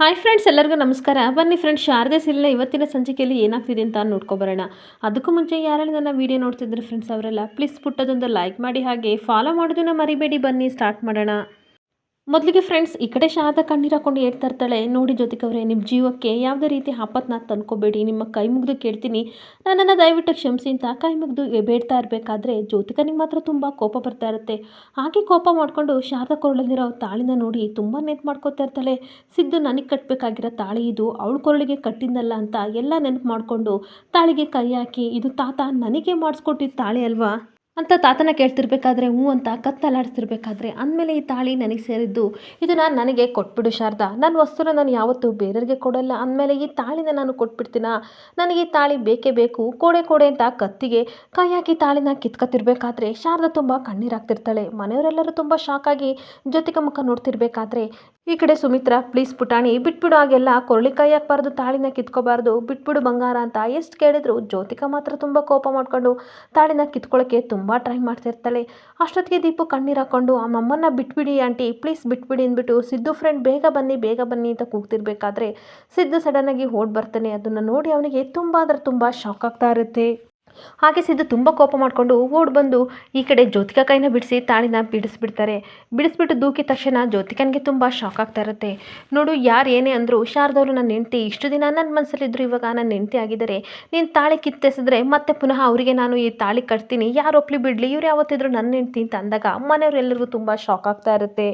Hi friends ಎಲ್ಲರಿಗೂ ನಮಸ್ಕಾರ. ಬನ್ನಿ ಫ್ರೆಂಡ್ಸ್ ಶಾರದೆ ಸಿಲ್ನ ಇವತ್ತಿನ ಸಂಚಿಕೆಯಲ್ಲಿ ಏನಾಗ್ತಿದೆ ಅಂತ ನೋಡ್ಕೊಬರೋಣ. ಅದಕ್ಕೂ ಮುಂಚೆ ಯಾರೆಲ್ಲ ನನ್ನ ವೀಡಿಯೋ ನೋಡ್ತಿದ್ರೆ ಫ್ರೆಂಡ್ಸ್ ಅವರೆಲ್ಲ ಪ್ಲೀಸ್ ಪುಟ್ಟದೊಂದು ಲೈಕ್ ಮಾಡಿ ಹಾಗೆ ಫಾಲೋ ಮಾಡೋದನ್ನು ಮರಿಬೇಡಿ. ಬನ್ನಿ ಸ್ಟಾರ್ಟ್ ಮಾಡೋಣ. ಮೊದಲಿಗೆ ಫ್ರೆಂಡ್ಸ್ ಈ ಕಡೆ ಶಾರದಾ ಕಣ್ಣೀರು ಹಾಕೊಂಡು ಹೇಳ್ತಾ ಇರ್ತಾಳೆ, ನೋಡಿ ಅವರೇ ನಿಮ್ಮ ಜೀವಕ್ಕೆ ಯಾವುದೇ ರೀತಿ ಆಪತ್ನ ತಂದ್ಕೋಬೇಡಿ, ನಿಮ್ಮ ಕೈ ಮುಗಿದು ಕೇಳ್ತೀನಿ. ನನ್ನನ್ನು ದಯವಿಟ್ಟು ಕ್ಷಮಿಸಿ ಅಂತ ಕೈ ಮುಗಿದು ಬೇಡ್ತಾ ಇರಬೇಕಾದ್ರೆ ಜ್ಯೋತಿಕನಿಗೆ ಮಾತ್ರ ತುಂಬ ಕೋಪ ಬರ್ತಾ ಇರುತ್ತೆ. ಹಾಗೆ ಕೋಪ ಮಾಡಿಕೊಂಡು ಶಾರದಾ ಕೊರಳಲ್ಲಿರೋ ತಾಳಿನ ನೋಡಿ ತುಂಬ ನೆನ್ಪು ಮಾಡ್ಕೋತಾ ಇರ್ತಾಳೆ. ಸಿದ್ದು, ನನಗೆ ಕಟ್ಟಬೇಕಾಗಿರೋ ತಾಳಿ ಇದು, ಅವಳ ಕೊರಳಿಗೆ ಕಟ್ಟಿದ್ದಲ್ಲ ಅಂತ ಎಲ್ಲ ನೆನಪು ಮಾಡಿಕೊಂಡು ತಾಳಿಗೆ ಕೈ ಹಾಕಿ, ಇದು ತಾತ ನನಗೆ ಮಾಡಿಸ್ಕೊಟ್ಟಿದ್ದ ತಾಳಿ ಅಲ್ವಾ? ಅಂತ ತಾತನ ಕೇಳ್ತಿರ್ಬೇಕಾದ್ರೆ, ಹ್ಞೂ ಅಂತ ಕತ್ತಲಾಡಿಸ್ತಿರ್ಬೇಕಾದ್ರೆ, ಅಂದಮೇಲೆ ಈ ತಾಳಿ ನನಗೆ ಸೇರಿದ್ದು ಇದನ್ನು ನನಗೆ ಕೊಟ್ಬಿಡು ಶಾರದಾ. ನನ್ನ ವಸ್ತುನ ನಾನು ಯಾವತ್ತೂ ಬೇರೆಯವ್ರಿಗೆ ಕೊಡಲ್ಲ. ಅಂದಮೇಲೆ ಈ ತಾಳಿನ ನಾನು ಕೊಟ್ಬಿಡ್ತೀನ? ನನಗೆ ಈ ತಾಳಿ ಬೇಕೇ ಬೇಕು. ಕೊಡೆ ಕೊಡೆ ಅಂತ ಕತ್ತಿಗೆ ಕೈ ಹಾಕಿ ತಾಳಿನ ಕಿತ್ಕೊತಿರ್ಬೇಕಾದ್ರೆ ಶಾರದಾ ತುಂಬ ಕಣ್ಣೀರಾಗ್ತಿರ್ತಾಳೆ. ಮನೆಯವರೆಲ್ಲರೂ ತುಂಬ ಶಾಕಾಗಿ ಜೊತೆಗೆ ಮುಖ ನೋಡ್ತಿರ್ಬೇಕಾದ್ರೆ ಈ ಕಡೆ ಸುಮಿತ್ರಾ, ಪ್ಲೀಸ್ ಪುಟಾಣಿ, ಬಿಟ್ಬಿಡು ಹಾಗೆಲ್ಲ. ಕೊರಳಿ ಕೈ ಹಾಕ್ಬಾರ್ದು, ತಾಳಿನ ಕಿತ್ಕೋಬಾರ್ದು. ಬಿಟ್ಬಿಡು ಬಂಗಾರ ಅಂತ ಎಷ್ಟು ಕೇಳಿದ್ರು ಜ್ಯೋತಿಕ ಮಾತ್ರ ತುಂಬ ಕೋಪ ಮಾಡಿಕೊಂಡು ತಾಳಿನ ಕಿತ್ಕೊಳ್ಳೋಕ್ಕೆ ತುಂಬ ಟ್ರೈ ಮಾಡ್ತಿರ್ತಾಳೆ ಅಷ್ಟೊತ್ತಿಗೆ ದೀಪು ಕಣ್ಣೀರು ಹಾಕ್ಕೊಂಡು ಆ ಮಮ್ಮನ್ನ ಬಿಟ್ಬಿಡಿ ಆಂಟಿ, ಪ್ಲೀಸ್ ಬಿಟ್ಬಿಡಿ ಅಂದ್ಬಿಟ್ಟು ಸಿದ್ದು ಫ್ರೆಂಡ್ ಬೇಗ ಬನ್ನಿ ಬೇಗ ಬನ್ನಿ ಅಂತ ಕೂಗ್ತಿರ್ಬೇಕಾದ್ರೆ ಸಿದ್ದು ಸಡನ್ನಾಗಿ ಓಡ್ ಬರ್ತಾನೆ. ಅದನ್ನು ನೋಡಿ ಅವನಿಗೆ ತುಂಬ ಅಂದ್ರೆ ತುಂಬ ಶಾಕ್ ಆಗ್ತಾ ಇರುತ್ತೆ. ಹಾಗೆ ಸಿದ್ದು ತುಂಬ ಕೋಪ ಮಾಡಿಕೊಂಡು ಓಡ್ ಬಂದು ಈ ಕಡೆ ಜ್ಯೋತಿಕಾ ಕೈನ ಬಿಡಿಸಿ ತಾಳಿನ ಬಿಡಿಸ್ಬಿಡ್ತಾರೆ. ಬಿಡಿಸ್ಬಿಟ್ಟು ದೂಕಿದ ತಕ್ಷಣ ಜ್ಯೋತಿಕನಿಗೆ ತುಂಬ ಶಾಕ್ ಆಗ್ತಾ ಇರುತ್ತೆ. ನೋಡು, ಯಾರು ಏನೇ ಅಂದರೂ ಶಾರದವರು ನನ್ನ ಹೆಂಡ್ತಿ, ಇಷ್ಟು ದಿನ ನನ್ನ ಮನಸ್ಸಲ್ಲಿದ್ದರು ಇವಾಗ ನನ್ನ ಹೆಂಡ್ತಿ ಆಗಿದ್ದಾರೆ. ನೀನು ತಾಳಿ ಕಿತ್ತೆಸಿದ್ರೆ ಮತ್ತೆ ಪುನಃ ಅವರಿಗೆ ನಾನು ಈ ತಾಳಿ ಕಟ್ತೀನಿ. ಯಾರು ಒಪ್ಲಿ ಬಿಡಲಿ? ಇವ್ರು ಯಾವತ್ತಿದ್ರು ನನ್ನ ಹೆಂಡ್ತಿ ಅಂತ ಅಂದಾಗ ಮನೆಯವರೆಲ್ಲರಿಗೂ ತುಂಬ ಶಾಕ್ ಆಗ್ತಾ ಇರುತ್ತೆ.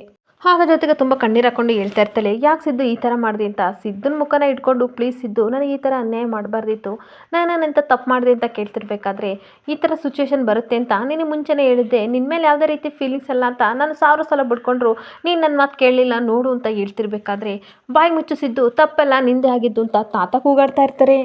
ಆಗ ಜೊತೆಗೆ ತುಂಬ ಕಣ್ಣೀರು ಹಾಕೊಂಡು ಹೇಳ್ತಾ ಇರ್ತಾಳೆ, ಯಾಕೆ ಸಿದ್ದು ಈ ಥರ ಮಾಡಿದೆ ಅಂತ? ಸಿದ್ದನ ಮುಖನ ಇಟ್ಕೊಂಡು, ಪ್ಲೀಸ್ ಸಿದ್ದು, ನನಗೆ ಈ ಥರ ಅನ್ಯಾಯ ಮಾಡಬಾರ್ದಿತ್ತು. ನಾನು ನಾನೆಂತ ತಪ್ಪು ಮಾಡಿದೆ ಅಂತ ಕೇಳ್ತಿರ್ಬೇಕಾದ್ರೆ, ಈ ಥರ ಸಿಚುವೇಶನ್ ಬರುತ್ತೆ ಅಂತ ನಿನಗೆ ಮುಂಚೆನೇ ಹೇಳಿದ್ದೆ. ನಿನ್ನ ಮೇಲೆ ಯಾವುದೇ ರೀತಿ ಫೀಲಿಂಗ್ಸ್ ಅಲ್ಲ ಅಂತ ನಾನು ಸಾವಿರ ಸಲ ಬಿಡ್ಕೊಂಡ್ರು, ನೀನು ನನ್ನ ಮಾತು ಕೇಳಲಿಲ್ಲ, ನೋಡು ಅಂತ ಹೇಳ್ತಿರ್ಬೇಕಾದ್ರೆ, ಬಾಯಿ ಮುಚ್ಚಿಸಿದ್ದು ತಪ್ಪೆಲ್ಲ ನಿಂದೆ ಆಗಿದ್ದು ಅಂತ ತಾತ ಕೂಗಾಡ್ತಾ ಇರ್ತಾರೆ.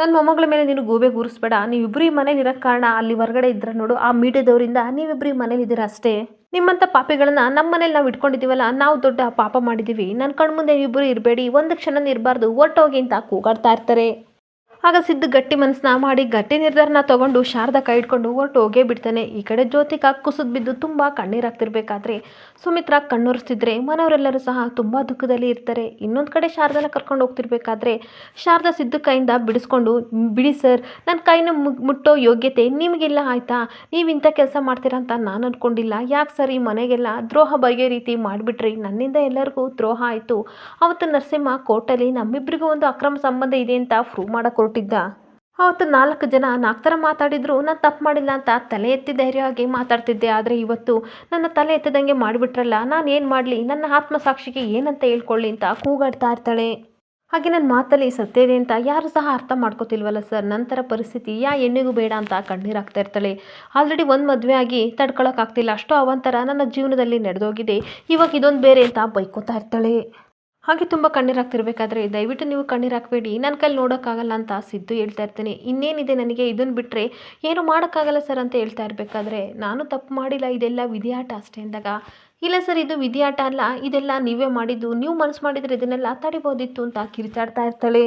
ನನ್ನ ಮೊಮ್ಮಗಳ ಮೇಲೆ ನೀನು ಗೂಬೆ ಕೂರಿಸ್ಬೇಡ ನೀವಿಬ್ಬರು ಈ ಮನೇಲಿ ಇರೋ ಕಾರಣ ಅಲ್ಲಿ ಹೊರಗಡೆ ಇದ್ರೆ ನೋಡು, ಆ ಮೀಡಿಯಾದವರಿಂದ ನೀವಿಬ್ಬರು ಈ ಮನೇಲಿ ಇದ್ದೀರಾ ಅಷ್ಟೇ? ನಿಮ್ಮಂಥ ಪಾಪಿಗಳನ್ನ ನಮ್ಮ ಮನೇಲಿ ನಾವು ಇಟ್ಕೊಂಡಿದ್ದೀವಲ್ಲ, ನಾವು ದೊಡ್ಡ ಪಾಪ ಮಾಡಿದ್ದೀವಿ. ನನ್ನ ಕಣ್ಮುಂದೆ ಇಬ್ಬರು ಇರಬೇಡಿ. ಒಂದು ಕ್ಷಣ ಇರಬಾರ್ದು. ಒಟ್ಟೋಗಿ ಅಂತ ಕೂಗಾಡ್ತಾ ಇರ್ತಾರೆ. ಆಗ ಸಿದ್ದು ಗಟ್ಟಿ ಮನಸ್ಸನ್ನ ಮಾಡಿ ಗಟ್ಟಿ ನಿರ್ಧಾರನ ತಗೊಂಡು ಶಾರದ ಕೈ ಇಟ್ಕೊಂಡು ಹೊರಟು ಹೋಗೇ ಬಿಡ್ತಾನೆ. ಈ ಕಡೆ ಜ್ಯೋತಿಕಾ ಕುಸಿದು ಬಿದ್ದು ತುಂಬ ಕಣ್ಣೀರಾಗ್ತಿರ್ಬೇಕಾದ್ರೆ ಸುಮಿತ್ರಾ ಕಣ್ಣೂರಿಸ್ತಿದ್ರೆ ಮನೆಯವರೆಲ್ಲರೂ ಸಹ ತುಂಬ ದುಃಖದಲ್ಲಿ ಇರ್ತಾರೆ. ಇನ್ನೊಂದು ಕಡೆ ಶಾರದಾನ ಕರ್ಕೊಂಡು ಹೋಗ್ತಿರ್ಬೇಕಾದ್ರೆ ಶಾರದ ಸಿದ್ದು ಕೈಯಿಂದ ಬಿಡಿಸ್ಕೊಂಡು, ಬಿಡಿ ಸರ್ ನನ್ನ ಕೈನ ಮುಟ್ಟೋ ಯೋಗ್ಯತೆ ನಿಮಗಿಲ್ಲ ಆಯಿತಾ? ನೀವು ಇಂಥ ಕೆಲಸ ಮಾಡ್ತೀರಾ ಅಂತ ನಾನು ಅಂದ್ಕೊಂಡಿಲ್ಲ ಯಾಕೆ ಸರ್ ಈ ಮನೆಗೆಲ್ಲ ದ್ರೋಹ ಬಗೆ ರೀತಿ ಮಾಡಿಬಿಟ್ರಿ? ನನ್ನಿಂದ ಎಲ್ಲರಿಗೂ ದ್ರೋಹ ಆಯಿತು. ಅವತ್ತು ನರಸಿಂಹ ಕೋರ್ಟಲ್ಲಿ ನಮ್ಮಿಬ್ಬರಿಗೂ ಒಂದು ಅಕ್ರಮ ಸಂಬಂಧ ಇದೆ ಅಂತ ಪ್ರೂವ್ ಮಾಡೋಕೆ ಹೊರಟಿದ್ದ ಅವತ್ತು ನಾಲ್ಕು ಜನ ನಾಲ್ಕು ಥರ ಮಾತಾಡಿದ್ರು, ನಾನು ತಪ್ಪು ಮಾಡಿಲ್ಲ ಅಂತ ತಲೆ ಎತ್ತಿ ಧೈರ್ಯವಾಗಿ ಮಾತಾಡ್ತಿದ್ದೆ. ಆದರೆ ಇವತ್ತು ನನ್ನ ತಲೆ ಎತ್ತದಂಗೆ ಮಾಡಿಬಿಟ್ರಲ್ಲ, ನಾನು ಏನು ಮಾಡಲಿ? ನನ್ನ ಆತ್ಮಸಾಕ್ಷಿಗೆ ಏನಂತ ಹೇಳ್ಕೊಳ್ಳಿ? ಅಂತ ಕೂಗಾಡ್ತಾ ಇರ್ತಾಳೆ. ಹಾಗೆ ನನ್ನ ಮಾತಲ್ಲಿ ಸತ್ಯ ಇದೆ ಅಂತ ಯಾರು ಸಹ ಅರ್ಥ ಮಾಡ್ಕೋತಿಲ್ವಲ್ಲ ಸರ್. ನಂತರ ಪರಿಸ್ಥಿತಿ ಯಾ ಹೆಣ್ಣಿಗೂ ಬೇಡ ಅಂತ ಕಣ್ಣೀರಾಗ್ತಾ ಇರ್ತಾಳೆ. ಆಲ್ರೆಡಿ ಒಂದು ಮದುವೆ ಆಗಿ ತಡ್ಕೊಳಕ್ಕಾಗ್ತಿಲ್ಲ ಅಷ್ಟು ಅವಂತರ ನನ್ನ ಜೀವನದಲ್ಲಿ ನಡೆದೋಗಿದೆ. ಇವಾಗ ಇದೊಂದು ಬೇರೆ ಅಂತ ಬೈಕೋತಾ ಇರ್ತಾಳೆ. ಹಾಗೆ ತುಂಬ ಕಣ್ಣೀರಾಗ್ತಿರ್ಬೇಕಾದ್ರೆ ದಯವಿಟ್ಟು ನೀವು ಕಣ್ಣೀರು ಹಾಕಬೇಡಿ ನನ್ನ ಕೈಲಿ ನೋಡೋಕ್ಕಾಗಲ್ಲ ಅಂತ ಸಿದ್ದು ಹೇಳ್ತಾ ಇರ್ತೀನಿ. ಇನ್ನೇನಿದೆ ನನಗೆ ಇದನ್ನು ಬಿಟ್ಟರೆ ಏನು ಮಾಡೋಕ್ಕಾಗಲ್ಲ ಸರ್ ಅಂತ ಹೇಳ್ತಾ ಇರಬೇಕಾದ್ರೆ ನಾನು ತಪ್ಪು ಮಾಡಿಲ್ಲ, ಇದೆಲ್ಲ ವಿಧಿಯಾಟ ಅಷ್ಟೇ ಅಂದಾಗ. ಇಲ್ಲ ಸರ್, ಇದು ವಿಧಿಯಾಟ ಅಲ್ಲ, ಇದೆಲ್ಲ ನೀವೇ ಮಾಡಿದ್ದು. ನೀವು ಮನಸ್ಸು ಮಾಡಿದರೆ ಇದನ್ನೆಲ್ಲ ತಡಿಬೋದಿತ್ತು ಅಂತ ಕಿರಿಚಾಡ್ತಾ ಇರ್ತಾಳೆ.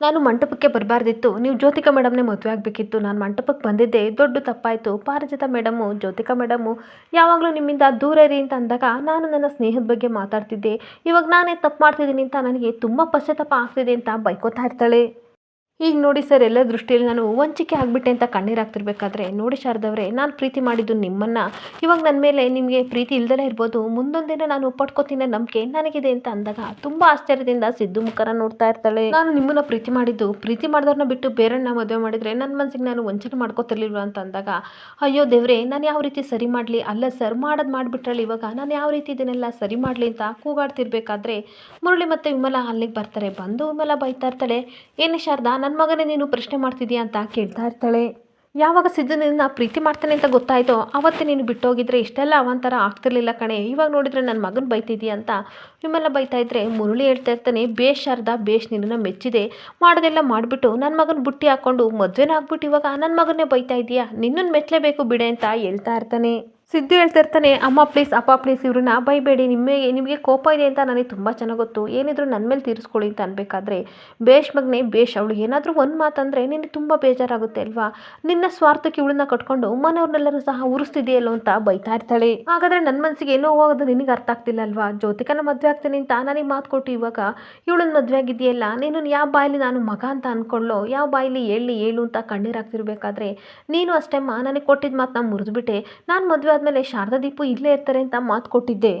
ನಾನು ಮಂಟಪಕ್ಕೆ ಬರಬಾರ್ದಿತ್ತು. ನೀವು ಜ್ಯೋತಿಕಾ ಮೇಡಮ್ನೇ ಮದುವೆ ಆಗಬೇಕಿತ್ತು. ನಾನು ಮಂಟಪಕ್ಕೆ ಬಂದಿದ್ದೆ. ದೊಡ್ಡ ತಪ್ಪಾಯಿತು. ಪಾರಿಜಾತ ಮೇಡಮು, ಜ್ಯೋತಿಕಾ ಮೇಡಮು, ಯಾವಾಗಲೂ ನಿಮ್ಮಿಂದ ದೂರ ಇರಿ ಅಂತ ಅಂದಾಗ ನಾನು ನನ್ನ ಸ್ನೇಹದ ಬಗ್ಗೆ ಮಾತಾಡ್ತಿದ್ದೆ. ಇವಾಗ ನಾನೇ ತಪ್ಪು ಮಾಡ್ತಿದ್ದೀನಿ ಅಂತ ನನಗೆ ತುಂಬ ಪಶ್ಚಾತ್ತಾಪ ಆಗ್ತಿದೆ ಅಂತ ಬೈಕೋತಾ ಇರ್ತಾಳೆ. ಈಗ ನೋಡಿ ಸರ್ ಎಲ್ಲ ದೃಷ್ಟಿಯಲ್ಲಿ ನಾನು ವಂಚಿಕೆ ಆಗಿಬಿಟ್ಟೆ ಅಂತ ಕಣ್ಣೀರಾಗ್ತಿರ್ಬೇಕಾದ್ರೆ ನೋಡಿ ಶಾರದವ್ರೆ, ನಾನು ಪ್ರೀತಿ ಮಾಡಿದ್ದು ನಿಮ್ಮನ್ನು. ಇವಾಗ ನನ್ನ ಮೇಲೆ ನಿಮಗೆ ಪ್ರೀತಿ ಇಲ್ದಲೇ ಇರ್ಬೋದು ದಿನ ನಾನು ಪಡ್ಕೋತೀನಿ ನಂಬಿಕೆ ನನಗಿದೆ ಅಂತ ಅಂದಾಗ ತುಂಬ ಆಶ್ಚರ್ಯದಿಂದ ಸಿದ್ದು ಮುಖರ ನೋಡ್ತಾ ಇರ್ತಾಳೆ. ನಾನು ನಿಮ್ಮನ್ನ ಪ್ರೀತಿ ಮಾಡಿದ್ದು, ಪ್ರೀತಿ ಮಾಡಿದವ್ರನ್ನ ಬಿಟ್ಟು ಬೇರೆಯನ್ನ ಮದುವೆ ಮಾಡಿದರೆ ನನ್ನ ಮನಸ್ಸಿಗೆ ನಾನು ವಂಚನೆ ಮಾಡ್ಕೋತಿರ್ಲಿಲ್ಲ ಅಂತ ಅಂದಾಗ, ಅಯ್ಯೋ ದೇವ್ರೆ, ನಾನು ಯಾವ ರೀತಿ ಸರಿ ಮಾಡಲಿ? ಅಲ್ಲ ಸರ್, ಮಾಡೋದು ಮಾಡಿಬಿಟ್ರಲ್ಲ ಇವಾಗ, ನಾನು ಯಾವ ರೀತಿ ಇದನ್ನೆಲ್ಲ ಸರಿ ಮಾಡಲಿ ಅಂತ ಕೂಗಾಡ್ತಿರ್ಬೇಕಾದ್ರೆ, ಮುರಳಿ ಮತ್ತು ವಿಮಲ ಅಲ್ಲಿಗೆ ಬರ್ತಾರೆ. ಬಂದು ವಿಮಲ ಬೈತಾ ಇರ್ತಾಳೆ, ಏನು ಶಾರದಾ ನನ್ನ ಮಗನೇ ನೀನು ಪ್ರಶ್ನೆ ಮಾಡ್ತಿದ್ಯಾ ಅಂತ ಕೇಳ್ತಾ ಇರ್ತಾಳೆ. ಯಾವಾಗ ಸಿದ್ದು ನಿನ್ನ ಪ್ರೀತಿ ಮಾಡ್ತಾನೆ ಅಂತ ಗೊತ್ತಾಯ್ತೋ ಅವತ್ತೇ ನೀನು ಬಿಟ್ಟೋಗಿದ್ರೆ ಇಷ್ಟೆಲ್ಲ ಅವಂತರ ಆಗ್ತಿರ್ಲಿಲ್ಲ ಕಣೆ. ಇವಾಗ ನೋಡಿದ್ರೆ ನನ್ನ ಮಗನ ಬೈತಿದ್ಯಾ ಅಂತ ನಿಮ್ಮೆಲ್ಲ ಬೈತಾ ಇದ್ದರೆ ಮುರುಳಿ ಹೇಳ್ತಾ ಇರ್ತಾನೆ, ಬೇಷ್ ಶಾರದಾ, ಬೇಷ್ ನಿನ್ನನ್ನು ಮೆಚ್ಚಿದೆ. ಮಾಡೋದೆಲ್ಲ ಮಾಡಿಬಿಟ್ಟು ನನ್ನ ಮಗನ ಬುಟ್ಟಿ ಹಾಕ್ಕೊಂಡು ಮದುವೆನ ಆಗ್ಬಿಟ್ಟು ಇವಾಗ ನನ್ನ ಮಗನ್ನೇ ಬೈತಾ ಇದೀಯಾ? ನಿನ್ನನ್ನು ಮೆಚ್ಚಲೇಬೇಕು ಬಿಡೆ ಅಂತ ಹೇಳ್ತಾ ಇರ್ತಾನೆ. ಸಿದ್ದು ಹೇಳ್ತಾ ಇರ್ತಾನೆ, ಅಮ್ಮ ಪ್ಲೀಸ್ ಅಪ್ಪ ಪ್ಲೀಸ್ ಇವ್ರನ್ನ ಬೈಬೇಡಿ. ನಿಮಗೆ ನಿಮಗೆ ಕೋಪ ಇದೆ ಅಂತ ನನಗೆ ತುಂಬ ಚೆನ್ನಾಗಿ ಗೊತ್ತು. ಏನಿದ್ರು ನನ್ನ ಮೇಲೆ ತೀರಿಸ್ಕೊಳ್ಳಿ ಅಂತ ಅನ್ಬೇಕಾದ್ರೆ ಭೇಷ್ ಮಗನೇ, ಬೇಷ್ ಅವಳು. ಏನಾದರೂ ಒಂದು ಮಾತಂದರೆ ನಿನಗೆ ತುಂಬ ಬೇಜಾರಾಗುತ್ತೆ ಅಲ್ವಾ? ನಿನ್ನ ಸ್ವಾರ್ಥಕ್ಕೆ ಇವಳನ್ನ ಕಟ್ಕೊಂಡು ಮನೆಯವ್ರನ್ನೆಲ್ಲರೂ ಸಹ ಉರಿಸ್ತಿದೆಯಲ್ಲೋ ಅಂತ ಬೈತಾ ಇರ್ತಾಳೆ. ಹಾಗಾದ್ರೆ ನನ್ನ ಮನಸ್ಸಿಗೆ ಏನೋ ಹೋಗೋದು ನಿನಗೆ ಅರ್ಥ ಆಗ್ತಿಲ್ಲ ಅಲ್ವಾ? ಜ್ಯೋತಿಕನ ಮದುವೆ ಆಗ್ತೀನಿ ಅಂತ ನನಗೆ ಮಾತು ಕೊಟ್ಟು ಇವಾಗ ಇವಳನ್ನ ಮದುವೆ ಆಗಿದೆಯಲ್ಲ, ನೀನು ಯಾವ ಬಾಯಲ್ಲಿ ನಾನು ಮಗ ಅಂತ ಅಂದ್ಕೊಳ್ಳೋ ಯಾವ ಬಾಯಲ್ಲಿ ಹೇಳಿ ಹೇಳು ಅಂತ ಕಣ್ಣೀರಾಗ್ತಿರ್ಬೇಕಾದ್ರೆ ನೀನು ಅಷ್ಟೇ ನನಗೆ ಕೊಟ್ಟಿದ್ದ ಮಾತನ್ನ ಮುರಿದ್ಬಿಟ್ಟೆ. ನಾನು ಮದುವೆ ಆದಮೇಲೆ ಶಾರದಾ ದೀಪು ಇಲ್ಲೇ ಇರ್ತಾರೆ ಅಂತ ಮಾತು ಕೊಟ್ಟಿದ್ದೆ.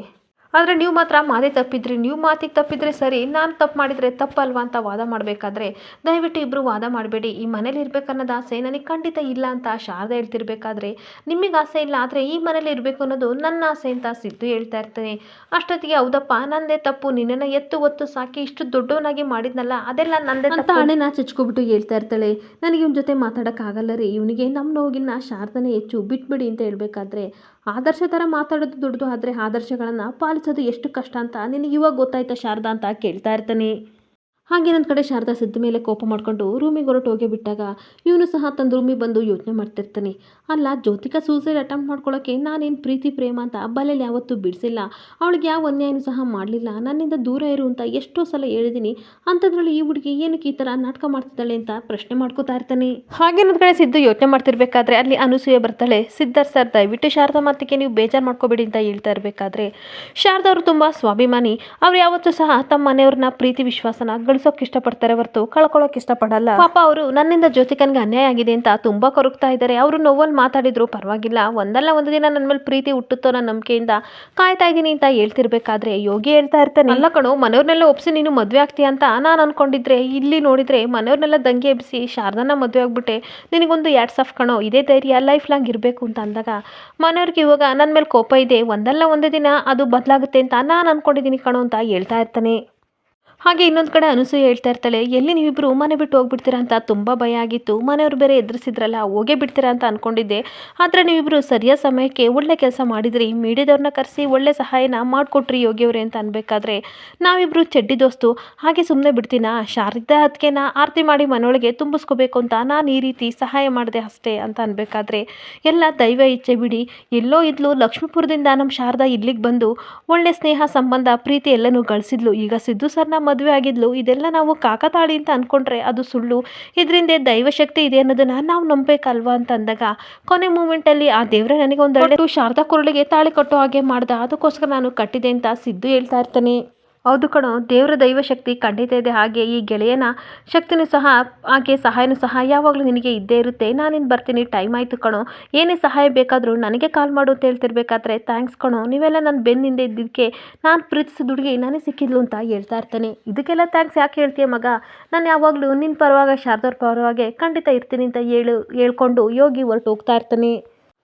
ಆದರೆ ನೀವು ಮಾತ್ರ ಮಾದೇ ತಪ್ಪಿದ್ರಿ ನೀವು ಮಾತಿಗೆ ತಪ್ಪಿದ್ರೆ ಸರಿ ನಾನು ತಪ್ಪು ಮಾಡಿದರೆ ತಪ್ಪಲ್ವಾ ಅಂತ ವಾದ ಮಾಡಬೇಕಾದ್ರೆ ದಯವಿಟ್ಟು ಇಬ್ಬರು ವಾದ ಮಾಡಬೇಡಿ. ಈ ಮನೇಲಿ ಇರಬೇಕನ್ನೋದು ಆಸೆ ನನಗೆ ಖಂಡಿತ ಇಲ್ಲ ಅಂತ ಶಾರದಾ ಹೇಳ್ತಿರ್ಬೇಕಾದ್ರೆ ನಿಮಗೆ ಆಸೆ ಇಲ್ಲ ಆದರೆ ಈ ಮನೇಲಿ ಇರಬೇಕು ಅನ್ನೋದು ನನ್ನ ಆಸೆ ಅಂತ ಸಿದ್ದು ಹೇಳ್ತಾ ಇರ್ತೇನೆ. ಅಷ್ಟೊತ್ತಿಗೆ ಹೌದಪ್ಪ ನಂದೇ ತಪ್ಪು ನಿನ್ನನ್ನು ಎತ್ತು ಒತ್ತು ಸಾಕಿ ಇಷ್ಟು ದೊಡ್ಡವನಾಗಿ ಮಾಡಿದ್ನಲ್ಲ ಅದೆಲ್ಲ ನಂದೇ ಅಂತ ಹಣೆನ ಚಚ್ಕೊಬಿಟ್ಟು ಹೇಳ್ತಾ ಇರ್ತಾಳೆ. ನನಗೆ ಇವನ ಜೊತೆ ಮಾತಾಡೋಕ್ಕಾಗಲ್ಲ ರೀ ಇವನಿಗೆ ನಮ್ಮ ನೋವಿನ ಶಾರದನೇ ಹೆಚ್ಚು ಬಿಟ್ಬಿಡಿ ಅಂತ ಹೇಳ್ಬೇಕಾದ್ರೆ ಆದರ್ಶ ಥರ ಮಾತಾಡೋದು ದುಡ್ದು ಆದರೆ ಆದರ್ಶಗಳನ್ನು ಪಾಲಿಸೋದು ಎಷ್ಟು ಕಷ್ಟ ಅಂತ ನಿನಗೆ ಇವಾಗ ಗೊತ್ತಾಯ್ತಾ ಶಾರದಾ ಅಂತ ಕೇಳ್ತಾ ಇರ್ತಾನೆ. ಹಾಗೆ ನನ್ನ ಕಡೆ ಶಾರದಾ ಸಿದ್ದ ಮೇಲೆ ಕೋಪ ಮಾಡ್ಕೊಂಡು ರೂಮಿಗೆ ಹೊರಟು ಹೋಗಿ ಬಿಟ್ಟಾಗ ಇವನು ಸಹ ತನ್ನ ರೂಮಿಗೆ ಬಂದು ಯೋಚನೆ ಮಾಡ್ತಿರ್ತಾನೆ. ಅಲ್ಲ, ಜ್ಯೋತಿಕಾ ಸೂಸೈಡ್ ಅಟೆಂಪ್ಟ್ ಮಾಡ್ಕೊಳ್ಳೋಕ್ಕೆ ನಾನೇನು ಪ್ರೀತಿ, ಪ್ರೇಮ ಅಂತ ಬಲೆಯಲ್ಲಿ ಯಾವತ್ತೂ ಬಿಡಿಸಿಲ್ಲ. ಅವಳಿಗೆ ಯಾವ ಅನ್ಯಾಯನೂ ಸಹ ಮಾಡಲಿಲ್ಲ. ನನ್ನಿಂದ ದೂರ ಇರು ಅಂತ ಎಷ್ಟೋ ಸಲ ಹೇಳಿದ್ದೀನಿ ಅಂಥದ್ರಲ್ಲಿ ಈ ಹುಡುಗಿ ಏನಕ್ಕೆ ಈ ಥರ ನಾಟಕ ಮಾಡ್ತಿದ್ದಾಳೆ ಅಂತ ಪ್ರಶ್ನೆ ಮಾಡ್ಕೋತಾ ಇರ್ತಾನೆ. ಹಾಗೆ ನನ್ನ ಕಡೆ ಸಿದ್ದು ಯೋಚನೆ ಮಾಡ್ತಿರ್ಬೇಕಾದ್ರೆ ಅಲ್ಲಿ ಅನುಸೂಯ ಬರ್ತಾಳೆ. ಸಿದ್ಧಾರ್ ಸರ್, ದಯವಿಟ್ಟು ಶಾರದಾ ಮಾತಿಗೆ ನೀವು ಬೇಜಾರು ಮಾಡ್ಕೋಬೇಡಿ ಅಂತ ಹೇಳ್ತಾ ಇರಬೇಕಾದ್ರೆ ಶಾರದಾ ಅವರು ತುಂಬ ಸ್ವಾಭಿಮಾನಿ. ಅವ್ರು ಯಾವತ್ತೂ ಸಹ ತಮ್ಮ ಮನೆಯವ್ರನ್ನ ಪ್ರೀತಿ, ವಿಶ್ವಾಸನ ಗಳಿಸೋಕೆ ಇಷ್ಟಪಡ್ತಾರೆ ಹೊರತು ಕಳ್ಕೊಳ್ಳೋಕೆ ಇಷ್ಟಪಡಲ್ಲ. ಪಾಪ ಅವರು ನನ್ನಿಂದ ಜ್ಯೋತಿಕನ್ಗೆ ಅನ್ಯಾಯ ಆಗಿದೆ ಅಂತ ತುಂಬ ಕೊರಗ್ತಾ ಇದ್ದಾರೆ. ಅವರು ನೋವಲ್ಲಿ ಮಾತಾಡಿದ್ರು ಪರವಾಗಿಲ್ಲ. ಒಂದಲ್ಲ ಒಂದು ದಿನ ನನ್ನ ಮೇಲೆ ಪ್ರೀತಿ ಹುಟ್ಟುತ್ತೋ ನನ್ನ ನಂಬಿಕೆಯಿಂದ ಕಾಯ್ತಾ ಇದ್ದೀನಿ ಅಂತ ಹೇಳ್ತಿರ್ಬೇಕಾದ್ರೆ ಯೋಗಿ ಹೇಳ್ತಾ ಇರ್ತಾನೆ. ಅಲ್ಲ ಕಣೋ ಮನೆಯವ್ರನ್ನೆಲ್ಲ ಒಪ್ಸಿ ನೀನು ಮದುವೆ ಆಗ್ತೀಯ ಅಂತ ನಾನು ಅನ್ಕೊಂಡಿದ್ರೆ ಇಲ್ಲಿ ನೋಡಿದ್ರೆ ಮನೆಯವ್ರನ್ನೆಲ್ಲ ದಂಗೆ ಎಬ್ಬಿಸಿ ಶಾರದಾನ ಮದುವೆ ಆಗ್ಬಿಟ್ಟೆ. ನಿನಗೊಂದು ಎರಡು ಸಾಫ್ ಕಣೋ ಇದೇ ಧೈರ್ಯ ಲೈಫ್ ಲಾಂಗ್ ಇರಬೇಕು ಅಂತ ಅಂದಾಗ ಮನೆಯವ್ರಿಗೆ ಇವಾಗ ನನ್ನ ಮೇಲೆ ಕೋಪ ಇದೆ. ಒಂದಲ್ಲ ಒಂದು ದಿನ ಅದು ಬದಲಾಗುತ್ತೆ ಅಂತ ನಾನು ಅನ್ಕೊಂಡಿದ್ದೀನಿ ಕಣೋ ಅಂತ ಹೇಳ್ತಾ ಇರ್ತಾನೆ. ಹಾಗೆ ಇನ್ನೊಂದು ಕಡೆ ಅನಸೂಯ ಹೇಳ್ತಾ ಇರ್ತಾಳೆ, ಎಲ್ಲಿ ನೀವಿಬ್ಬರು ಮನೆ ಬಿಟ್ಟು ಹೋಗ್ಬಿಡ್ತೀರಾ ಅಂತ ತುಂಬ ಭಯ ಆಗಿತ್ತು. ಮನೆಯವ್ರು ಬೇರೆ ಎದುರಿಸಿದ್ರಲ್ಲ, ಹೋಗೇ ಬಿಡ್ತೀರಾ ಅಂತ ಅಂದ್ಕೊಂಡಿದ್ದೆ ಆದರೆ ನೀವಿಬ್ಬರು ಸರಿಯಾದ ಸಮಯಕ್ಕೆ ಒಳ್ಳೆ ಕೆಲಸ ಮಾಡಿದ್ರಿ. ಮೀಡಿಯಾದವ್ರನ್ನ ಕರೆಸಿ ಒಳ್ಳೆ ಸಹಾಯನ ಮಾಡಿಕೊಟ್ರಿ ಯೋಗಿಯವ್ರೆ ಅಂತ ಅನ್ಬೇಕಾದ್ರೆ ನಾವಿಬ್ಬರು ಚಡ್ಡಿ ದೋಸ್ತು. ಹಾಗೆ ಸುಮ್ಮನೆ ಬಿಡ್ತೀನ? ಶಾರದಾ ಅದಕ್ಕೆನ ಆರತಿ ಮಾಡಿ ಮನೆಯೊಳಗೆ ತುಂಬಿಸ್ಕೋಬೇಕು ಅಂತ ನಾನು ಈ ರೀತಿ ಸಹಾಯ ಮಾಡಿದೆ ಅಷ್ಟೇ ಅಂತ ಅನ್ಬೇಕಾದ್ರೆ, ಎಲ್ಲ ದೈವ ಇಚ್ಛೆ ಬಿಡಿ. ಎಲ್ಲೋ ಇದ್ಲು ಲಕ್ಷ್ಮೀಪುರದಿಂದ ನಮ್ಮ ಶಾರದಾ ಇಲ್ಲಿಗೆ ಬಂದು ಒಳ್ಳೆ ಸ್ನೇಹ, ಸಂಬಂಧ, ಪ್ರೀತಿ ಎಲ್ಲನೂ ಗಳಿಸಿದ್ಲು. ಈಗ ಸಿದ್ದು ಸರ್ನ ಮದುವೆ ಆಗಿದ್ಲು, ಇದೆಲ್ಲ ನಾವು ಕಾಕತಾಳಿ ಅಂತ ಅಂದ್ಕೊಂಡ್ರೆ ಅದು ಸುಳ್ಳು. ಇದರಿಂದ ದೈವಶಕ್ತಿ ಇದೆ ಅನ್ನೋದನ್ನ ನಾವು ನಂಬೇಕಲ್ವಾ ಅಂತ ಅಂದಾಗ, ಕೊನೆ ಮೂಮೆಂಟಲ್ಲಿ ಆ ದೇವರ ನನಗೆ ಒಂದು ಒಳ್ಳೆ ಶಾರದಾ ಕುರುಳಿಗೆ ತಾಳಿ ಕಟ್ಟೋ ಹಾಗೆ ಮಾಡ್ದ, ಅದಕ್ಕೋಸ್ಕರ ನಾನು ಕಟ್ಟಿದೆ ಅಂತ ಸಿದ್ದು ಹೇಳ್ತಾ ಇರ್ತಾನೆ. ಹೌದು ಕಣೋ, ದೇವರ ದೈವಶಕ್ತಿ ಖಂಡಿತ ಇದೆ. ಹಾಗೆ ಈ ಗೆಳೆಯನ ಶಕ್ತಿನೂ ಸಹ ಹಾಗೆ ಸಹಾಯನೂ ಸಹ ಯಾವಾಗಲೂ ನಿನಗೆ ಇದ್ದೇ ಇರುತ್ತೆ. ನಾನಿನ್ ಬರ್ತೀನಿ ಟೈಮ್ ಆಯಿತು ಕಣೋ. ಏನೇ ಸಹಾಯ ಬೇಕಾದರೂ ನನಗೆ ಕಾಲ್ ಮಾಡು ಅಂತ ಹೇಳ್ತಿರ್ಬೇಕಾದ್ರೆ ಥ್ಯಾಂಕ್ಸ್ ಕಣೋ. ನೀವೆಲ್ಲ ನನ್ನ ಬೆನ್ನಿಂದ ಇದ್ದಿದ್ದಕ್ಕೆ ನಾನು ಪ್ರೀತಿಸಿದ ಹುಡುಗಿ ನಾನೇ ಸಿಕ್ಕಿದ್ಲು ಅಂತ ಹೇಳ್ತಾ ಇರ್ತಾನೆ. ಇದಕ್ಕೆಲ್ಲ ಥ್ಯಾಂಕ್ಸ್ ಯಾಕೆ ಹೇಳ್ತೀಯ ಮಗ? ನಾನು ಯಾವಾಗಲೂ ನಿನ್ನ ಪರವಾಗ, ಶಾರದವ್ರ ಪರವಾಗೆ ಖಂಡಿತ ಇರ್ತೀನಿ ಅಂತ ಹೇಳು, ಹೇಳ್ಕೊಂಡು ಯೋಗಿ ಹೊರಟು ಹೋಗ್ತಾ ಇರ್ತಾನೆ.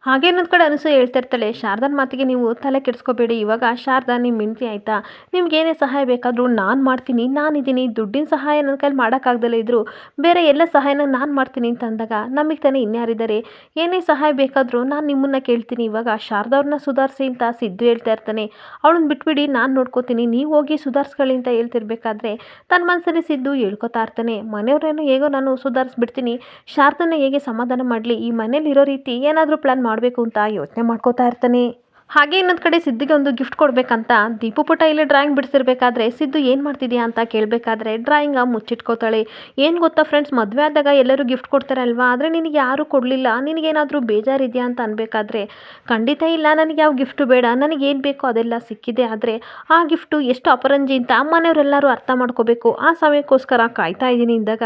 ಹಾಗೆ ಇನ್ನೊಂದು ಕಡೆ ಅನಿಸು ಹೇಳ್ತಾ ಇರ್ತಾಳೆ. ಶಾರದನ ಮಾತಿಗೆ ನೀವು ತಲೆ ಕೆಡಿಸ್ಕೋಬೇಡಿ. ಇವಾಗ ಶಾರದಾ ನಿಮ್ಮ ಹೆಂಡತಿ ಆಯಿತಾ? ನಿಮ್ಗೆ ಏನೇ ಸಹಾಯ ಬೇಕಾದರೂ ನಾನು ಮಾಡ್ತೀನಿ. ನಾನಿದ್ದೀನಿ. ದುಡ್ಡಿನ ಸಹಾಯ ನನ್ನ ಕೈಲಿ ಮಾಡೋಕ್ಕಾಗ್ದಲೇ ಇದ್ದರೂ ಬೇರೆ ಎಲ್ಲ ಸಹಾಯನ ನಾನು ಮಾಡ್ತೀನಿ ಅಂತ ಅಂದಾಗ ನಮಗೆ ತಾನೇ ಇನ್ಯಾರಿದ್ದಾರೆ? ಏನೇ ಸಹಾಯ ಬೇಕಾದರೂ ನಾನು ನಿಮ್ಮನ್ನು ಕೇಳ್ತೀನಿ. ಇವಾಗ ಶಾರದವ್ರನ್ನ ಸುಧಾರಿಸಿ ಅಂತ ಸಿದ್ದು ಹೇಳ್ತಾ ಇರ್ತಾನೆ. ಅವಳನ್ನ ಬಿಟ್ಬಿಡಿ, ನಾನು ನೋಡ್ಕೋತೀನಿ. ನೀವು ಹೋಗಿ ಸುಧಾರಿಸ್ಕೊಳ್ಳಿ ಅಂತ ಹೇಳ್ತಿರ್ಬೇಕಾದ್ರೆ ತನ್ನ ಮನಸ್ಸಲ್ಲಿ ಸಿದ್ದು ಹೇಳ್ಕೊತಾ ಇರ್ತಾನೆ. ಮನೆಯವ್ರೇನು ಹೇಗೋ ನಾನು ಸುಧಾರಿಸ್ಬಿಡ್ತೀನಿ. ಶಾರದನ್ನ ಹೇಗೆ ಸಮಾಧಾನ ಮಾಡಲಿ? ಈ ಮನೇಲಿ ಇರೋ ರೀತಿ ಏನಾದರೂ ಪ್ಲ್ಯಾನ್ ಮಾಡಬೇಕು ಅಂತ ಯೋಚನೆ ಮಾಡ್ಕೋತಾ ಇರ್ತಾನೆ. ಹಾಗೆ ಇನ್ನೊಂದು ಕಡೆ ಸಿದ್ದಿಗೆ ಒಂದು ಗಿಫ್ಟ್ ಕೊಡಬೇಕಂತ ದೀಪು ಪುಟ ಇಲ್ಲಿ ಡ್ರಾಯಿಂಗ್ ಬಿಡಿಸಿರ್ಬೇಕಾದ್ರೆ, ಸಿದ್ದು ಏನು ಮಾಡ್ತಿದ್ಯಾ ಅಂತ ಕೇಳಬೇಕಾದ್ರೆ ಡ್ರಾಯಿಂಗ ಮುಚ್ಚಿಟ್ಕೋತಾಳೆ. ಏನು ಗೊತ್ತಾ ಫ್ರೆಂಡ್ಸ್ ಮದುವೆ ಆದಾಗ ಎಲ್ಲರೂ ಗಿಫ್ಟ್ ಕೊಡ್ತಾರೆ ಅಲ್ವಾ ಆದರೆ ನಿನಗೆ ಯಾರೂ ಕೊಡಲಿಲ್ಲ. ನಿನಗೇನಾದರೂ ಬೇಜಾರಿದೆಯಾ ಅಂತ ಅನ್ಬೇಕಾದ್ರೆ, ಖಂಡಿತ ಇಲ್ಲ, ನನಗೆ ಯಾವ ಗಿಫ್ಟು ಬೇಡ. ನನಗೆ ಏನು ಬೇಕೋ ಅದೆಲ್ಲ ಸಿಕ್ಕಿದೆ. ಆದರೆ ಆ ಗಿಫ್ಟು ಎಷ್ಟು ಅಪರಂಜಿ ಅಂತ ಮನೆಯವರೆಲ್ಲರೂ ಅರ್ಥ ಮಾಡ್ಕೋಬೇಕು. ಆ ಸಮಯಕ್ಕೋಸ್ಕರ ಕಾಯ್ತಾ ಇದ್ದೀನಿ ಇದ್ದಾಗ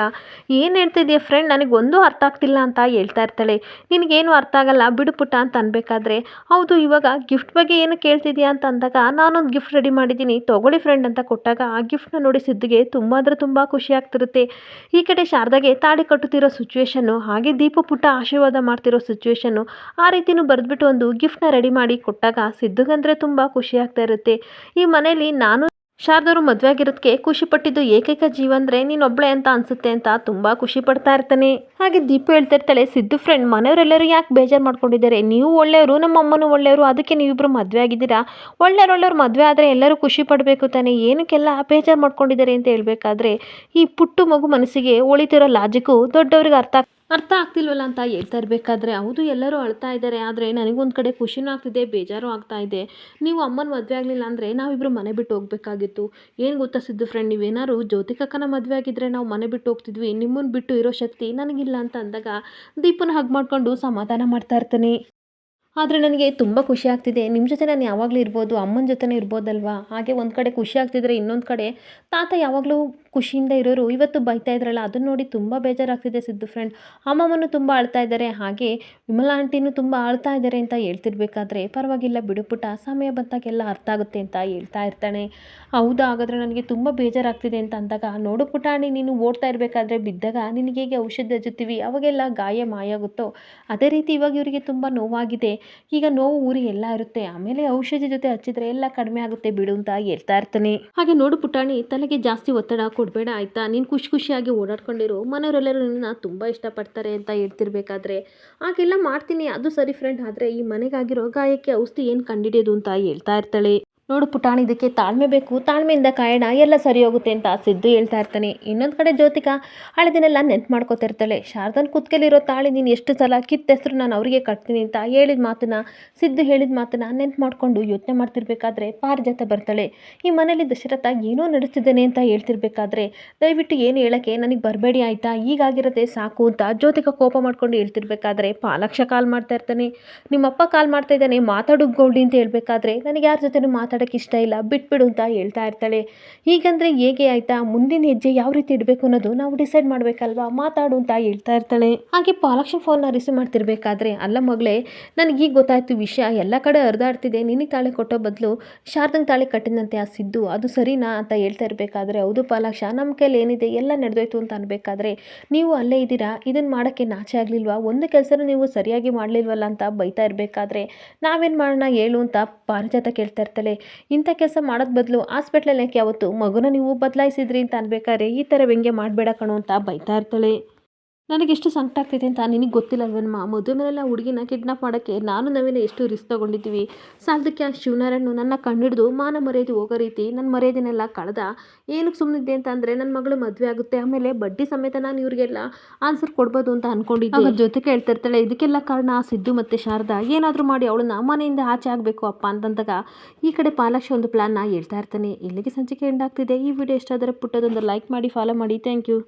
ಏನು ಹೇಳ್ತಿದ್ಯಾ ಫ್ರೆಂಡ್ ನನಗೊಂದೂ ಅರ್ಥ ಆಗ್ತಿಲ್ಲ ಅಂತ ಹೇಳ್ತಾ ಇರ್ತಾಳೆ. ನಿನಗೇನು ಅರ್ಥ ಆಗಲ್ಲ, ಬಿಡು ಪುಟ್ಟ ಅಂತ ಅನ್ಬೇಕಾದ್ರೆ, ಹೌದು, ಇವಾಗ ಗಿಫ್ಟ್ ಬಗ್ಗೆ ಏನು ಕೇಳ್ತಿದ್ಯಾ ಅಂತ ಅಂದಾಗ, ನಾನೊಂದು ಗಿಫ್ಟ್ ರೆಡಿ ಮಾಡಿದ್ದೀನಿ, ತೊಗೊಳ್ಳಿ ಫ್ರೆಂಡ್ ಅಂತ ಕೊಟ್ಟಾಗ ಆ ಗಿಫ್ಟ್ನ ನೋಡಿ ಸಿದ್ದಿಗೆ ತುಂಬ ಅಂದರೆ ತುಂಬ ಖುಷಿ ಆಗ್ತಿರುತ್ತೆ. ಈ ಕಡೆ ಶಾರದಾಗೆ ತಾಳಿ ಕಟ್ಟುತ್ತಿರೋ ಸಿಚುವೇಶನ್ನು ಹಾಗೆ ದೀಪ ಪುಟ್ಟ ಆಶೀರ್ವಾದ ಮಾಡ್ತಿರೋ ಸಿಚುವೇಶನ್ನು ಆ ರೀತಿನೂ ಬರೆದ್ಬಿಟ್ಟು ಒಂದು ಗಿಫ್ಟ್ನ ರೆಡಿ ಮಾಡಿ ಕೊಟ್ಟಾಗ ಸಿದ್ದುಗಂದ್ರೆ ತುಂಬ ಖುಷಿ ಆಗ್ತಾ ಇರುತ್ತೆ. ಈ ಮನೇಲಿ ನಾನು ಶಾರದವರು ಮದುವೆ ಆಗಿರೋದಕ್ಕೆ ಖುಷಿ ಪಟ್ಟಿದ್ದು ಏಕೈಕ ಜೀವ ಅಂದರೆ ನೀನೊಬ್ಳೆ ಅಂತ ಅನ್ಸುತ್ತೆ ಅಂತ ತುಂಬ ಖುಷಿ ಪಡ್ತಾ ಇರ್ತಾನೆ. ಹಾಗೆ ದೀಪ ಹೇಳ್ತಾ ಇರ್ತಾಳೆ, ಸಿದ್ದು ಫ್ರೆಂಡ್ ಮನೆಯವರೆಲ್ಲರೂ ಯಾಕೆ ಬೇಜಾರು ಮಾಡ್ಕೊಂಡಿದ್ದಾರೆ? ನೀವು ಒಳ್ಳೆಯವರು ನಮ್ಮ ಅಮ್ಮನೂ ಒಳ್ಳೆಯವರು, ಅದಕ್ಕೆ ನೀವಿಬ್ಬರು ಮದುವೆ ಆಗಿದ್ದೀರಾ? ಒಳ್ಳೆಯವ್ರು ಒಳ್ಳೆಯವ್ರು ಮದುವೆ ಆದರೆ ಎಲ್ಲರೂ ಖುಷಿ ಪಡಬೇಕು ತಾನೆ. ಏನಕ್ಕೆಲ್ಲ ಬೇಜಾರು ಮಾಡ್ಕೊಂಡಿದ್ದಾರೆ ಅಂತ ಹೇಳಬೇಕಾದ್ರೆ, ಈ ಪುಟ್ಟು ಮಗು ಮನಸ್ಸಿಗೆ ಒಳಿತಿರೋ ಲಾಜಿಕ್ಕು ದೊಡ್ಡವ್ರಿಗೆ ಅರ್ಥ ಅರ್ಥ ಆಗ್ತಿಲ್ವಲ್ಲ ಅಂತ ಹೇಳ್ತಾ ಇರಬೇಕಾದ್ರೆ. ಹೌದು, ಎಲ್ಲರೂ ಅಳ್ತಾ ಇದ್ದಾರೆ. ಆದರೆ ನನಗೊಂದು ಕಡೆ ಖುಷಿನೂ ಆಗ್ತಿದೆ, ಬೇಜಾರು ಆಗ್ತಾ ಇದೆ. ನೀವು ಅಮ್ಮನ ಮದುವೆ ಆಗಲಿಲ್ಲ ಅಂದರೆ ನಾವಿಬ್ಬರು ಮನೆ ಬಿಟ್ಟು ಹೋಗಬೇಕಾಗಿತ್ತು. ಏನು ಗೊತ್ತಾ ಸಿದ್ದು ಫ್ರೆಂಡ್ ನೀವೇನಾದ್ರು ಜ್ಯೋತಿಕಕ್ಕನ ಮದುವೆ ಆಗಿದ್ದರೆ ನಾವು ಮನೆ ಬಿಟ್ಟು ಹೋಗ್ತಿದ್ವಿ. ನಿಮ್ಮನ್ನು ಬಿಟ್ಟು ಇರೋ ಶಕ್ತಿ ನನಗಿಲ್ಲ ಅಂತ ಅಂದಾಗ ದೀಪನ ಹಗ್ ಮಾಡಿಕೊಂಡು ಸಮಾಧಾನ ಮಾಡ್ತಾ ಇರ್ತೀನಿ. ಆದರೆ ನನಗೆ ತುಂಬ ಖುಷಿ ಆಗ್ತಿದೆ. ನಿಮ್ಮ ಜೊತೆ ನಾನು ಯಾವಾಗಲೂ ಇರ್ಬೋದು, ಅಮ್ಮನ ಜೊತೆನೇ ಇರ್ಬೋದಲ್ವಾ? ಹಾಗೆ ಒಂದು ಕಡೆ ಖುಷಿ ಆಗ್ತಿದ್ರೆ ಇನ್ನೊಂದು ಕಡೆ ತಾತ ಯಾವಾಗಲೂ ಖುಷಿಯಿಂದ ಇರೋರು ಇವತ್ತು ಬೈತಾ ಇದ್ರಲ್ಲ, ಅದನ್ನ ನೋಡಿ ತುಂಬ ಬೇಜಾರಾಗ್ತಿದೆ ಸಿದ್ದು ಫ್ರೆಂಡ್ ಅಮ್ಮಮ್ಮನು ತುಂಬ ಅಳ್ತಾ ಇದ್ದಾರೆ ಹಾಗೆ ವಿಮಲಾ ಆಂಟಿನೂ ತುಂಬ ಅಳ್ತಾ ಇದ್ದಾರೆ ಅಂತ ಹೇಳ್ತಿರ್ಬೇಕಾದ್ರೆ ಪರವಾಗಿಲ್ಲ ಬಿಡುಪುಟ ಸಮಯ ಬಂದಾಗೆಲ್ಲ ಅರ್ಥ ಆಗುತ್ತೆ ಅಂತ ಹೇಳ್ತಾ ಇರ್ತಾನೆ ಹೌದಾ, ಹಾಗಾದರೆ ನನಗೆ ತುಂಬ ಬೇಜಾರಾಗ್ತಿದೆ ಅಂತ ಅಂದಾಗ, ನೋಡು ಪುಟಾಣಿ ನೀನು ಓಡ್ತಾ ಇರಬೇಕಾದ್ರೆ ಬಿದ್ದಾಗ ನಿನಗೆ ಹೇಗೆ ಔಷಧಿ ಹಚ್ಚುತ್ತೀವಿ, ಅವಾಗೆಲ್ಲ ಗಾಯ ಮಾಯಾಗುತ್ತೋ? ಅದೇ ರೀತಿ ಇವಾಗ ಇವರಿಗೆ ತುಂಬ ನೋವಾಗಿದೆ. ಈಗ ನೋವು ಊರಿ ಎಲ್ಲ ಇರುತ್ತೆ, ಆಮೇಲೆ ಔಷಧಿ ಜೊತೆ ಹಚ್ಚಿದ್ರೆ ಎಲ್ಲ ಕಡಿಮೆ ಆಗುತ್ತೆ ಬಿಡು ಅಂತ ಹೇಳ್ತಾ ಇರ್ತಾನೆ. ಹಾಗೆ ನೋಡು ಪುಟಾಣಿ ತಲೆಗೆ ಜಾಸ್ತಿ ಒತ್ತಡ ಕೊಡಬೇಡ, ಆಯ್ತಾ? ನೀನು ಖುಷಿ ಖುಷಿಯಾಗಿ ಓಡಾಡ್ಕೊಂಡಿರು. ಮನೆಯವರೆಲ್ಲರೂ ನಿನ್ನ ತುಂಬ ಇಷ್ಟಪಡ್ತಾರೆ ಅಂತ ಹೇಳ್ತಿರ್ಬೇಕಾದ್ರೆ. ಹಾಗೆಲ್ಲ ಮಾಡ್ತೀನಿ. ಅದು ಸರಿ ಫ್ರೆಂಡ್ ಆದರೆ ಈ ಮನೆಗಾಗಿರೋ ಗಾಯಕ್ಕೆ ಔಷಧಿ ಏನು ಕಂಡಿಡಿಯೋದು ಅಂತ ಹೇಳ್ತಾ ಇರ್ತಾಳೆ. ನೋಡು ಪುಟಾಣಿ, ಇದಕ್ಕೆ ತಾಳ್ಮೆ ಬೇಕು. ತಾಳ್ಮೆಯಿಂದ ಕಾಯೋಣ ಎಲ್ಲ ಸರಿ ಹೋಗುತ್ತೆ ಅಂತ ಸಿದ್ದು ಹೇಳ್ತಾ ಇರ್ತಾನೆ. ಇನ್ನೊಂದು ಕಡೆ ಜ್ಯೋತಿಕ ಹಳೆದಿನೆಲ್ಲ ನೆನ್ಪು ಮಾಡ್ಕೋತಿರ್ತಾಳೆ ಶಾರದನ್ ಕುತ್ಕೆಲಿರೋ ತಾಳಿ ನೀನು ಎಷ್ಟು ಸಲ ಕಿತ್ತೆಸ್ರು ನಾನು ಅವರಿಗೆ ಕಟ್ತೀನಿ ಅಂತ ಹೇಳಿದ ಮಾತನ್ನ, ಸಿದ್ದು ಹೇಳಿದ ಮಾತನ್ನ ನೆನ್ಪು ಮಾಡಿಕೊಂಡು ಯೋಚನೆ ಮಾಡ್ತಿರ್ಬೇಕಾದ್ರೆ ಪಾರಿಜಾತ ಬರ್ತಾಳೆ. ಈ ಮನೇಲಿ ದಶರಥ ಏನೋ ನಡೆಸ್ತಿದ್ದೇನೆ ಅಂತ ಹೇಳ್ತಿರ್ಬೇಕಾದ್ರೆ, ದಯವಿಟ್ಟು ಏನು ಹೇಳೋಕ್ಕೆ ನನಗೆ ಬರಬೇಡಿ ಆಯಿತಾ? ಈಗಾಗಿರತ್ತೆ ಸಾಕು ಅಂತ ಜ್ಯೋತಿಕ ಕೋಪ ಮಾಡ್ಕೊಂಡು ಹೇಳ್ತಿರ್ಬೇಕಾದ್ರೆ ಪಾಲಕ್ಷ ಕಾಲ್ ಮಾಡ್ತಾ ಇರ್ತಾನೆ. ನಿಮ್ಮಪ್ಪ ಕಾಲ್ ಮಾಡ್ತಾ ಇದ್ದಾನೆ, ಮಾತಾಡು ಅಂತ ಹೇಳ್ಬೇಕಾದ್ರೆ, ನನಗೆ ಯಾರ ಜೊತೆನೂ ಮಾತಾಡೋಕ್ಕೆ ಇಷ್ಟ ಇಲ್ಲ, ಬಿಟ್ಬಿಡು ಅಂತ ಹೇಳ್ತಾ ಇರ್ತಾಳೆ. ಹೀಗಂದ್ರೆ ಹೇಗೆ ಆಯಿತಾ? ಮುಂದಿನ ಹೆಜ್ಜೆ ಯಾವ ರೀತಿ ಇಡಬೇಕು ಅನ್ನೋದು ನಾವು ಡಿಸೈಡ್ ಮಾಡಬೇಕಲ್ವಾ? ಮಾತಾಡು ಅಂತ ಹೇಳ್ತಾ ಇರ್ತಾಳೆ. ಹಾಗೆ ಪಾಲಕ್ಷ ಫೋನ್ನ ರಿಸೀವ್ ಮಾಡ್ತಿರ್ಬೇಕಾದ್ರೆ, ಅಲ್ಲ ಮಗಳೇ, ನನಗೆ ಈಗ ಗೊತ್ತಾಯಿತು ವಿಷಯ. ಎಲ್ಲ ಕಡೆ ಹರಿದಾಡ್ತಿದೆ. ನಿನಗೆ ತಾಳೆ ಕೊಟ್ಟೋ ಬದಲು ಶಾರದಂಗೆ ತಾಳೆ ಕಟ್ಟಿದಂತೆ ಆ ಸಿದ್ದು. ಅದು ಸರಿನಾ ಅಂತ ಹೇಳ್ತಾ ಇರಬೇಕಾದ್ರೆ, ಹೌದು ಪಾಲಾಕ್ಷ ನಮ್ಮ ಕೈಲಿ ಏನಿದೆ ಎಲ್ಲ ನಡೆದೋಯ್ತು ಅಂತ ಅನ್ಬೇಕಾದ್ರೆ, ನೀವು ಅಲ್ಲೇ ಇದ್ದೀರಾ? ಇದನ್ನು ಮಾಡೋಕ್ಕೆ ನಾಚೆ ಆಗಲಿಲ್ವಾ? ಒಂದು ಕೆಲಸನೂ ನೀವು ಸರಿಯಾಗಿ ಮಾಡಲಿಲ್ವಲ್ಲ ಅಂತ ಬೈತಾ ಇರಬೇಕಾದ್ರೆ, ನಾವೇನು ಮಾಡೋಣ ಹೇಳು ಅಂತ ಪಾರಿಜಾತ ಕೇಳ್ತಾ ಇರ್ತಾಳೆ. ಇಂಥ ಕೆಲಸ ಮಾಡೋದ್ ಬದಲು ಹಾಸ್ಪಿಟ್ಲಲ್ಲಿ ಯಾಕೆ ಯಾವತ್ತು ಮಗುನ ನೀವು ಬದಲಾಯಿಸಿದ್ರಿ ಅಂತ ಅನ್ಬೇಕಾದ್ರೆ ಈ ಥರ ವ್ಯಂಗ್ಯ ಮಾಡಬೇಡ ಕಣೋ ಅಂತ ಬೈತಾ ಇರ್ತಾಳೆ. ನನಗೆಷ್ಟು ಸಂಕಟ ಆಗ್ತಿದೆ ಅಂತ ನಿನಗೆ ಗೊತ್ತಿಲ್ಲ ಅಲ್ವನ್ಮ ಮದುವೆ ಮೇಲೆಲ್ಲ ಹುಡುಗಿನ ಕಿಡ್ನಾಪ್ ಮಾಡೋಕ್ಕೆ ನಾನು ನವೀನ ಎಷ್ಟು ರಿಸ್ಕ್ ತೊಗೊಂಡಿದ್ದೀವಿ. ಸಾಲದಕ್ಕೆ ಆ ಶಿವನಾರಾಯಣ ನನ್ನ ಕಣ್ಣಿಡ್ದು ಮಾನ ಮರ್ಯಾದೆ ಹೋಗೋ ರೀತಿ ನನ್ನ ಮರ್ಯಾದೆನೆಲ್ಲ ಕಳೆದ. ಏನಕ್ಕೆ ಸುಮ್ಮನಿದ್ದೆ ಅಂತ ಅಂದರೆ ನನ್ನ ಮಗಳು ಮದುವೆ ಆಗುತ್ತೆ, ಆಮೇಲೆ ಬಡ್ಡಿ ಸಮೇತ ನಾನು ಇವ್ರಿಗೆಲ್ಲ ಆನ್ಸರ್ ಕೊಡ್ಬೋದು ಅಂತ ಅಂದ್ಕೊಂಡಿದ್ದೆ ಅವ್ರ ಜೊತೆ ಕೇಳ್ತಿರ್ತಾಳೆ ಇದಕ್ಕೆಲ್ಲ ಕಾರಣ ಸಿದ್ದು ಮತ್ತು ಶಾರದಾ. ಏನಾದರೂ ಮಾಡಿ ಅವಳನ್ನ ಮನೆಯಿಂದ ಆಚೆ ಆಗಬೇಕು ಅಪ್ಪ ಅಂತಂದಾಗ ಈ ಕಡೆ ಪಾಲಾಕ್ಷಿ ಒಂದು ಪ್ಲ್ಯಾನ್ನ ಹೇಳ್ತಾ ಇರ್ತಾನೆ. ಇಲ್ಲಿಗೆ ಸಂಚಿಕೆ ಎಂಡ್ ಆಗ್ತಿದೆ. ಈ ವಿಡಿಯೋ ಇಷ್ಟ ಪುಟ್ಟದೊಂದು ಲೈಕ್ ಮಾಡಿ ಫಾಲೋ ಮಾಡಿ. Thank you